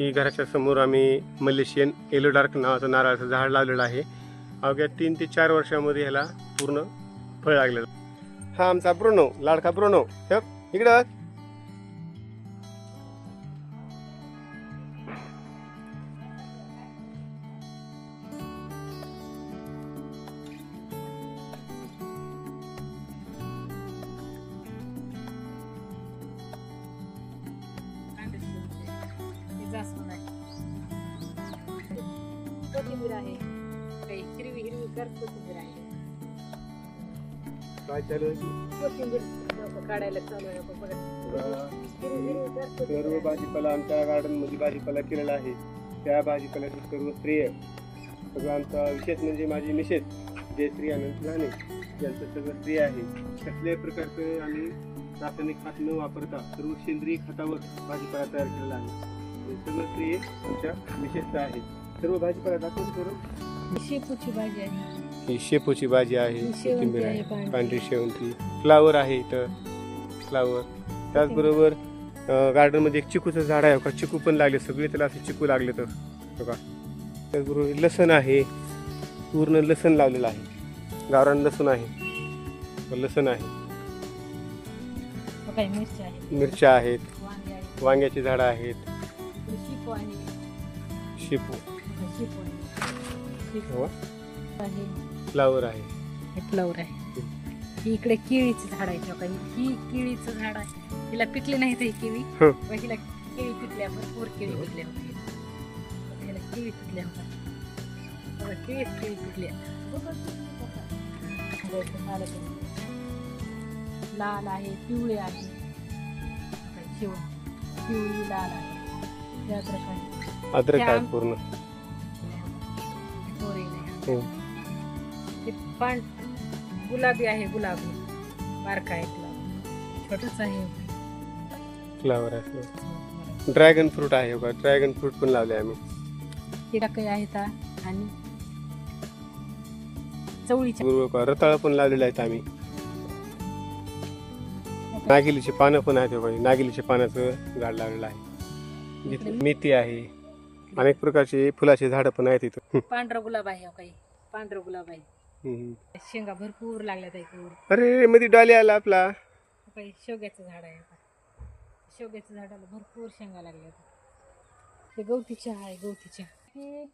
ही घराच्या समोर आम्ही मलेशियन येलो डार्क नावाचं नारळाचं झाड लावलेलं आहे. अवघ्या तीन ते चार वर्षामध्ये ह्याला पूर्ण फळ लागलेलं. हा आमचा ब्रोनो लाडका ब्रोनो हे इकडं कोथिंबीर आहे. काही हिरवी हिरवी कर कोथिंबीर आहे. काय चालू आहे? कोथिंबीर लोकं काढायला चालू आहे लोकं बघा. हिरवी हिरवी कर सर्व आहे. भाजीपाला आमच्या गार्डनमध्ये भाजीपाला केलेला आहे. त्या भाजीपाल्याचं सर्व श्रेय सगळं आमचा विशेष म्हणजे माझी मिसेस जयश्री आनंद राणे यांचं सगळं श्रेय आहे. कसल्याही प्रकारचं आम्ही रासायनिक खत न वापरता सर्व सेंद्रिय खतावर भाजीपाला तयार केलेला आहे. हे सगळं श्रेय आमच्या मिसेसचं आहे. सर्व भाजीपाला दाखवतो करून शेपूची भाजी आहे. ही शेपूची भाजी आहे ही शेवंती कोथिंबीर आहे, आहे पांढरी. पांढरी शेवंती. फ्लावर आहे इथं. फ्लावर. त्याचबरोबर गार्डनमध्ये एक चिकूचं झाड आहे. का चिकू पण लागले. सगळे त्याला असे चिकू लागले तर. बघा. त्याचबरोबर लसण आहे. पूर्ण लसण लावलेलं आहे. गावरान लसूण आहे. लसण आहे. काही मिरची आहे. मिरच्या आहेत. वांगे आहे वांग्याची झाडं आहेत. शेपू. हो. आहे. फ्लावर आहे. हे फ्लावर आहे. ही इकडे केळीचं झाड आहे तेव्हा काही ही केळीचं झाड आहे. हिला पिकले नाही ते केळी. हं. पण हिला केळी पिकल्या भरपूर केळी पिकल्या होत्या हिला केळी पिकल्या होत्या बघा, केळी पिकल्या बघा, इथं झालं ते. लाल आहे पिवळे आहे. बघा, शिव पिवळी लाल आहे. त्या प्रकारे. अद्रक आहे पूर्ण. मोरेल आहे. हो. गुलाबी आहे गुलाबी. बारका आहे गुलाबी छोटच आहे. फ्लावर आहे ड्रॅगन फ्रूट आहे बघा. ड्रॅगन फ्रूट पण लावले आम्ही. हिरा काही आहेत. आणि चवळीच्या. बरोबर रताळ पण लावलेले आहेत आम्ही. नागिलीचे पानं पण आहेत बघा. नागिलीच्या पानाचं झाड लावलेलं आहे. जिथे मेथी आहे. अनेक प्रकारचे फुलाचे झाडं पण आहेत इथं. पांढरा गुलाब आहे हा काही. पांढरा गुलाब आहे. हम्म. शेंगा भरपूर लागल्यात अरे मध्ये डॉली आला आपला. काही शेवग्याचं झाड आहे हा. शेवग्याच्या झाडाला भरपूर शेंगा लागल्यात. हे गवती चहा आहे गवती चहा हे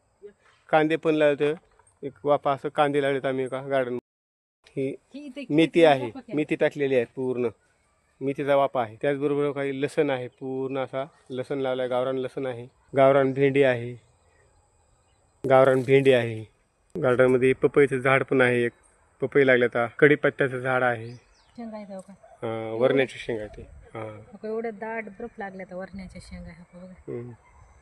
कांदे पण लावतो एक वाफा असं कांदे लावलेत आम्ही का गार्डन ही ही इथे मेथी आहे. बघा. मेथी टाकलेली आहे पूर्ण. मेथीचा वापा आहे. त्याचबरोबर काही लसण आहे. पूर्ण असा लसण लावला आहे गावरान लसण आहे. गावरान भेंडी आहे. गावरान भेंडी आहे. गार्डनमध्ये पपईचं झाड पण आहे एक. पपई लागल्या आता कडीपत्त्याचं झाड आहे. शेंगा आहेत हो का? अं, वरण्याची शेंग आहे ते. हां. हो का, एवढं दाट बर्फ लागल्यात वरण्याच्या शेंगा. बघा. हम्म.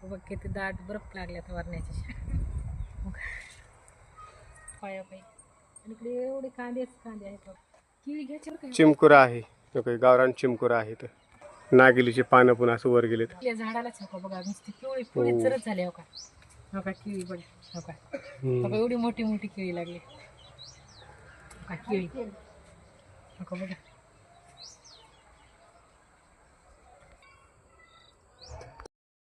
हो बघ किती दाट बर्फ लागल्यात वरण्याच्या शेंगा. पाया पायी आणि इकडे एवढे कांदेच कांदे आहेत. बघ किळी घ्यायची बरं का? चिमकुरा आहे. काही गावरान चिमकुरा आहे तर नागिलीचे पानं पण असं वर गेलेत. आपल्या झाडालाच हो का बघा नुसती पिवळी पिवळी हो. चरत झाली हो का? हो का किळी बघ हो का? हो हम्म. का एवढी मोठी मोठी केळी लागली. हो का केळी हो का बघा.